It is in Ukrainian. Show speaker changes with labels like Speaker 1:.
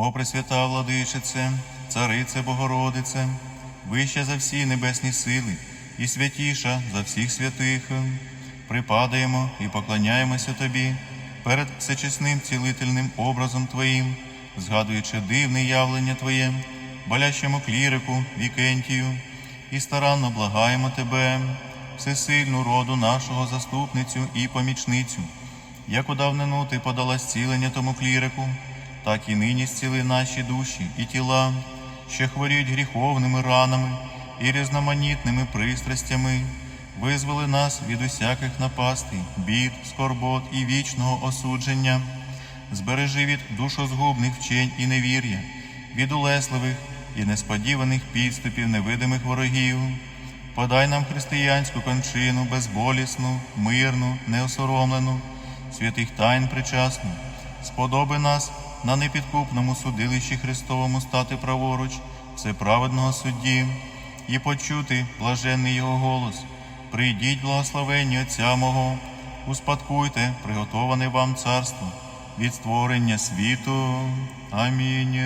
Speaker 1: О Пресвята владичице, Царице Богородице, вища за всі небесні сили і святіша за всіх святих, припадаємо і поклоняємося Тобі перед всечесним цілительним образом Твоїм, згадуючи дивне явлення Твоє, болящому клірику Вікентію, і старанно благаємо Тебе, всесильну роду нашого заступницю і помічницю, як у давнину ти подала зцілення тому клірику, так і нині зціли наші душі і тіла, що хворіють гріховними ранами і різноманітними пристрастями, визволи нас від усяких напастей, бід, скорбот і вічного осудження, збережи від душозгубних вчень і невір'я, від улесливих і несподіваних підступів невидимих ворогів. Подай нам християнську кончину безболісну, мирну, неосоромлену, святих тайн причасну, сподоби нас на непідкупному судилищі Христовому стати праворуч всеправедного судді і почути блаженний Його голос. Прийдіть, благословенні Отця мого, успадкуйте приготоване вам царство від створення світу. Амінь.